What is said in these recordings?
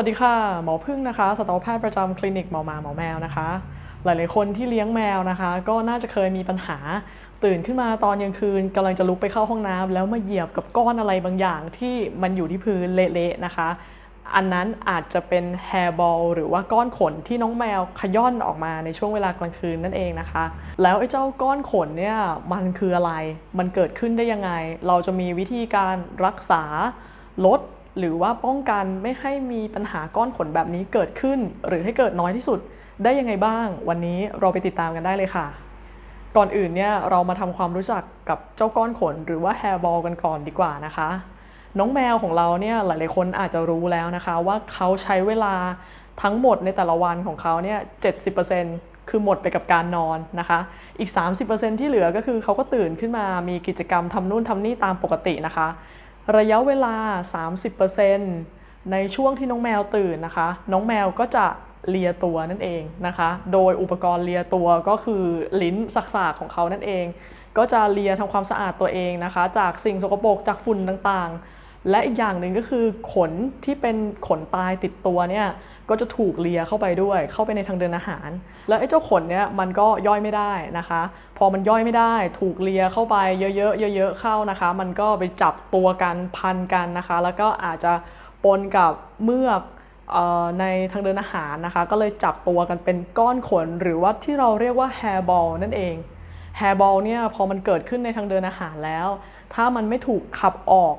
วัสดีค่ะ หมอพึ่งนะคะสัตวแพทย์ประจำคลินิกหมอมาหมอแมวนะคะ หลาย ๆ คนที่เลี้ยงแมวนะคะ ก็น่าจะเคยมีปัญหาตื่นขึ้นมาตอนกลางคืนกำลังจะลุกไปเข้าห้องน้ำแล้วมาเหยียบกับก้อนอะไรบางอย่างที่มันอยู่ที่พื้นเละๆนะคะ อันนั้นอาจจะเป็นแฮร์บอลหรือว่าก้อนขนที่น้องแมวขย่อนออกมาในช่วงเวลากลางคืนนั่นเองนะคะ แล้วไอ้เจ้าก้อนขนเนี่ยมันคืออะไรมันเกิดขึ้นได้ยังไง เราจะมีวิธีการรักษาลด หรือว่าป้องกันไม่ให้มีปัญหาก้อนขนแบบนี้เกิดขึ้น หรือให้เกิดน้อยที่สุดได้ยังไงบ้าง วันนี้เราไปติดตามกันได้เลยค่ะ ก่อนอื่นเนี่ยเรามาทำความรู้จักกับเจ้าก้อนขน หรือว่าแฮร์บอลกันก่อนดีกว่านะคะ น้องแมวของเราเนี่ยหลายๆคนอาจจะรู้แล้วนะคะ ว่าเขาใช้เวลาทั้งหมดในแต่ละวันของเขาเนี่ย70%คือหมดไปกับการนอนนะคะ อีก 30%ที่เหลือก็คือเขาก็ตื่นขึ้นมามีกิจกรรมทำนู่นทำนี่ตามปกตินะคะ ระยะเวลา 30%ในช่วงที่น้องแมวตื่นนะคะ น้องแมวก็จะเลียตัวนั่นเองนะคะ โดยอุปกรณ์เลียตัวก็คือลิ้นสักๆของเขานั่นเอง ก็จะเลียทำความสะอาดตัวเองนะคะ จากสิ่งสกปรกจากฝุ่นต่างๆ และอีกอย่างหนึ่งก็คือขนที่เป็นขนตายติดตัวเนี่ยก็จะถูกเลียเข้าไปด้วย เข้าไปในทางเดินอาหาร แล้วไอ้เจ้าขนเนี่ยมันก็ย่อยไม่ได้นะคะ พอมันย่อยไม่ได้ถูกเลียเข้าไปเยอะๆเยอะๆเข้านะคะ มันก็ไปจับตัวกันพันกันนะคะ แล้วก็อาจจะปนกับเมือกออในทางเดินอาหารนะคะ ก็เลยจับตัวกันเป็นก้อนขน หรือว่าที่เราเรียกว่า hair ball นั่นเองแฮร์บอลเนี่ยพอมันเกิดขึ้นในทางเดินอาหารแล้ว ถ้ามันไม่ถูกขับออก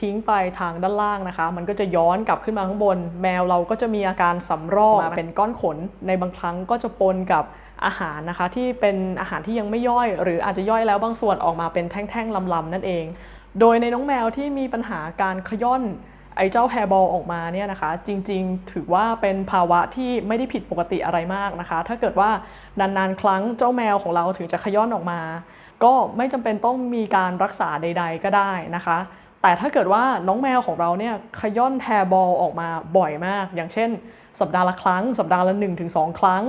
ทิ้งไปทางด้านล่างนะคะ มันก็จะย้อนกลับขึ้นมาข้างบน แมวเราก็จะมีอาการสำรอกมาเป็นก้อนขน ในบางครั้งก็จะปนกับอาหารนะคะ ที่เป็นอาหารที่ยังไม่ย่อย หรืออาจจะย่อยแล้วบางส่วนออกมาเป็นแท่งๆลำๆนั่นเอง โดยในน้องแมวที่มีปัญหาการขย่อนไอ้เจ้าแฮร์บอลออกมาเนี่ยนะคะ จริงๆ ถือว่าเป็นภาวะที่ไม่ได้ผิดปกติอะไรมากนะคะ ถ้าเกิดว่านานๆ ครั้งเจ้าแมวของเราถึงจะขย้อนออกมา ก็ไม่จำเป็นต้องมีการรักษาใด ๆ ก็ได้นะคะ แต่ถ้าเกิดว่าน้องแมวของเราเนี่ยขย้อนแฮร์บอลออกมาบ่อยมาก อย่างเช่น สัปดาห์ละครั้ง สัปดาห์ละ 1-2 ครั้ง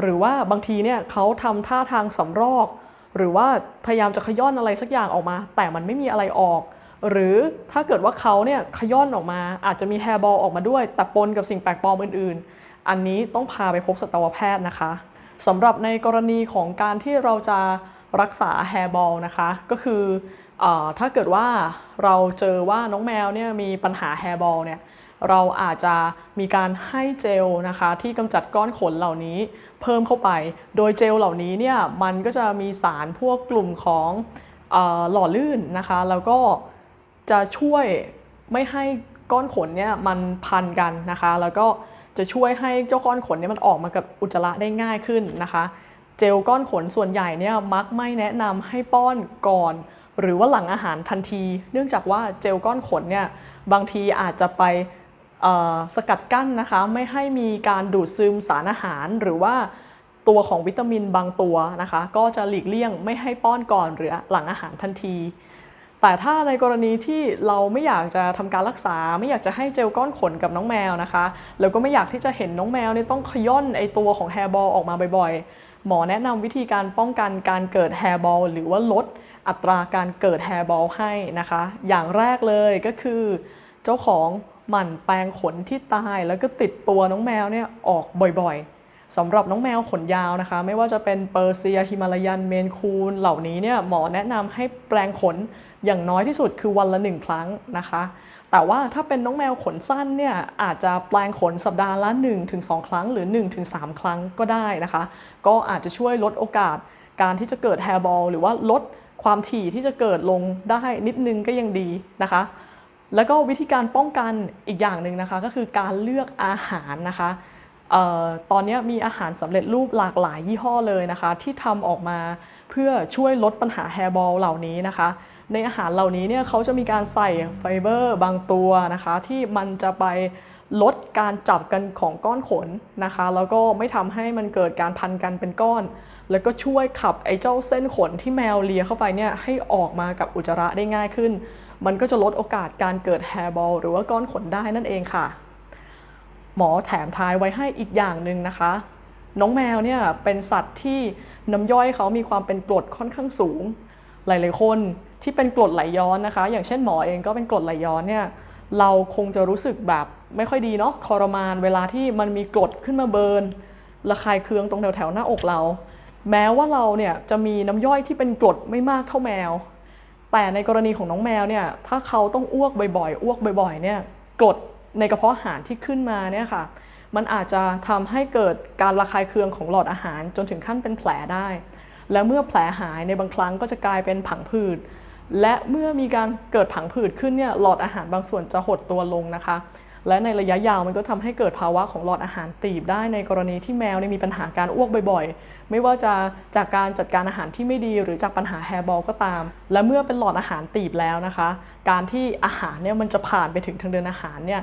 หรือว่าบางทีเนี่ยเขาทำท่าทางสำรอก หรือว่าพยายามจะขย้อนอะไรสักอย่างออกมา แต่มันไม่มีอะไรออก หรือถ้าเกิดว่าเขาเนี่ยขย้อนออกมา อาจจะมีแฮร์บอลออกมาด้วย แต่ปนกับสิ่งแปลกปลอมอื่น ๆ อันนี้ต้องพาไปพบสัตวแพทย์นะคะสำหรับในกรณีของการที่เราจะรักษาแฮร์บอลนะคะ ก็คือเออ ถ้าเกิดว่าเราเจอว่าน้องแมวเนี่ยมีปัญหาแฮร์บอลเนี่ยเราอาจจะมีการให้เจลนะคะที่กำจัดก้อนขนเหล่านี้เพิ่มเข้าไป โดยเจลเหล่านี้เนี่ยมันก็จะมีสารพวกกลุ่มของอหล่อลื่นนะคะ แล้วก็จะช่วยไม่ให้ก้อนขนเนี่ยมันพันกันนะคะ แล้วก็จะช่วยให้เจ้าก้อนขนเนี่ยมันออกมากับอุจจาระได้ง่ายขึ้นนะคะ เจลก้อนขนส่วนใหญ่เนี่ยมักไม่แนะนำให้ป้อนก่อน หรือว่าหลังอาหารทันที เนื่องจากว่าเจลก้อนขนเนี่ยบางทีอาจจะไปสกัดกั้นนะคะไม่ให้มีการดูดซึมสารอาหารหรือว่าตัวของวิตามินบางตัวนะคะ ก็จะหลีกเลี่ยงไม่ให้ป้อนก่อนหรือหลังอาหารทันที แต่ถ้าในกรณีที่เราไม่อยากจะทำการรักษา ไม่อยากจะให้เจลก้อนขนกับน้องแมวนะคะแล้วก็ไม่อยากที่จะเห็นน้องแมวเนี่ยต้องขย่อนไอตัวของแฮร์บอลออกมาบ่อยๆ หมอแนะนำวิธีการป้องกันการเกิดแฮร์บอลหรือว่าลด อัตราการเกิดแฮร์บอลให้นะคะ อย่างแรกเลยก็คือเจ้าของหมั่นแปรงขนที่ตายแล้วก็ติดตัวน้องแมวเนี่ยออกบ่อยๆสำหรับน้องแมวขนยาวนะคะ ไม่ว่าจะเป็นเปอร์เซียฮิมาลายันเมนคูนเหล่านี้เนี่ยหมอแนะนำให้แปรงขนอย่างน้อยที่สุดคือวันละหนึ่งครั้งนะคะ แต่ว่าถ้าเป็นน้องแมวขนสั้นเนี่ยอาจจะแปลงขนสัปดาห์ละ 1-2 ครั้ง หรือ 1-3 ครั้งก็ได้นะคะ ก็อาจจะช่วยลดโอกาสการที่จะเกิดแฮร์บอลหรือว่าลด ความถี่ที่จะเกิดลงได้นิดนึงก็ยังดีนะคะ แล้วก็วิธีการป้องกันอีกอย่างหนึ่งนะคะ ก็คือการเลือกอาหารนะคะออตอนนี้มีอาหารสำเร็จรูปหลากหลายยี่ห้อเลยนะคะ ที่ทำออกมาเพื่อช่วยลดปัญหาแฮร์บอลเหล่านี้นะคะ ในอาหารเหล่านี้เนี่ยเขาจะมีการใส่ไฟเบอร์บางตัวนะคะ ที่มันจะไป ลดการจับกันของก้อนขนนะคะ แล้วก็ไม่ทำให้มันเกิดการพันกันเป็นก้อน แล้วก็ช่วยขับไอ้เจ้าเส้นขนที่แมวเลียเข้าไปเนี่ยให้ออกมากับอุจจาระได้ง่ายขึ้น มันก็จะลดโอกาสการเกิดแฮร์บอลหรือว่าก้อนขนได้นั่นเองค่ะ หมอแถมท้ายไว้ให้อีกอย่างหนึ่งนะคะ น้องแมวเนี่ยเป็นสัตว์ที่น้ำย่อยเขามีความเป็นกรดค่อนข้างสูง หลาย ๆ คนที่เป็นกรดไหลย้อนนะคะ อย่างเช่นหมอเองก็เป็นกรดไหลย้อนเนี่ยเราคงจะรู้สึกแบบ ไม่ค่อยดีเนาะทรมานเวลาที่มันมีกรดขึ้นมาเบิร์นระคายเคืองตรงแถวแถวๆหน้าอกเรา แม้ว่าเราเนี่ยจะมีน้ำย่อยที่เป็นกรดไม่มากเท่าแมว แต่ในกรณีของน้องแมวเนี่ยถ้าเขาต้องอ้วกบ่อยๆ อ้วกบ่อยๆเนี่ยกรดในกระเพาะอาหารที่ขึ้นมาเนี่ยค่ะ มันอาจจะทำให้เกิดการระคายเคืองของหลอดอาหารจนถึงขั้นเป็นแผลได้ และเมื่อแผลหายในบางครั้งก็จะกลายเป็นผังผืดและเมื่อมีการเกิดผังผืดขึ้นเนี่ยหลอดอาหารบางส่วนจะหดตัวลงนะคะ และในระยะยาวมันก็ทำให้เกิดภาวะของหลอดอาหารตีบได้ในกรณีที่แมวเนี่ยมีปัญหาการอ้วกบ่อยๆ ไม่ว่าจะจากการจัดการอาหารที่ไม่ดี หรือจากปัญหาแฮร์บอลก็ตาม และเมื่อเป็นหลอดอาหารตีบแล้วนะคะ การที่อาหารเนี่ยมันจะผ่านไปถึงทางเดินอาหารเนี่ย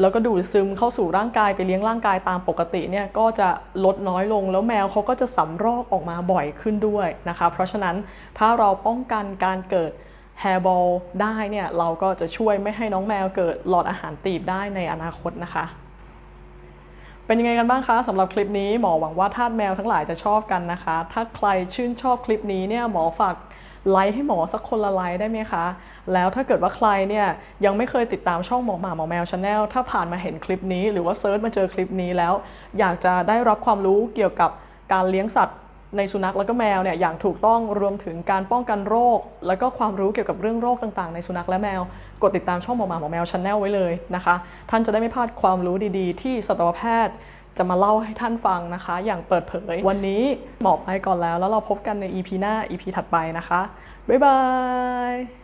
แล้วก็ดูดซึมเข้าสู่ร่างกายไปเลี้ยงร่างกายตามปกติเนี่ยก็จะลดน้อยลงแล้วแมวเขาก็จะสำรอกออกมาบ่อยขึ้นด้วยนะคะ เพราะฉะนั้นถ้าเราป้องกันการเกิด แฮร์บอลได้เนี่ยเราก็จะช่วยไม่ให้น้องแมวเกิดหลอดอาหารตีบได้ในอนาคตนะคะ เป็นยังไงกันบ้างคะสำหรับคลิปนี้หมอหวังว่าทาสแมวทั้งหลายจะชอบกันนะคะ ถ้าใครชื่นชอบคลิปนี้เนี่ยหมอฝากไลค์ให้หมอสักคนละไลค์ได้ไหมคะ แล้วถ้าเกิดว่าใครเนี่ยยังไม่เคยติดตามช่องหมอหมาหมอแมวชาแนลถ้าผ่านมาเห็นคลิปนี้ หรือว่าเซิร์ชมาเจอคลิปนี้แล้ว อยากจะได้รับความรู้เกี่ยวกับการเลี้ยงสัตว์ ในสุนัขแล้วก็แมวเนี่ยอย่างถูกต้องรวมถึงการป้องกันโรค แล้วก็ความรู้เกี่ยวกับเรื่องโรคต่างๆ ในสุนัขและแมว กดติดตามช่องหมอหมาหมอแมวชาแนลไว้เลยนะคะ ท่านจะได้ไม่พลาดความรู้ดีๆ ที่สัตวแพทย์จะมาเล่าให้ท่านฟังนะคะ อย่างเปิดเผย วันนี้หมอไปก่อนแล้ว แล้วเราพบกันใน EP หน้า EP ถัดไปนะคะ บ๊ายบาย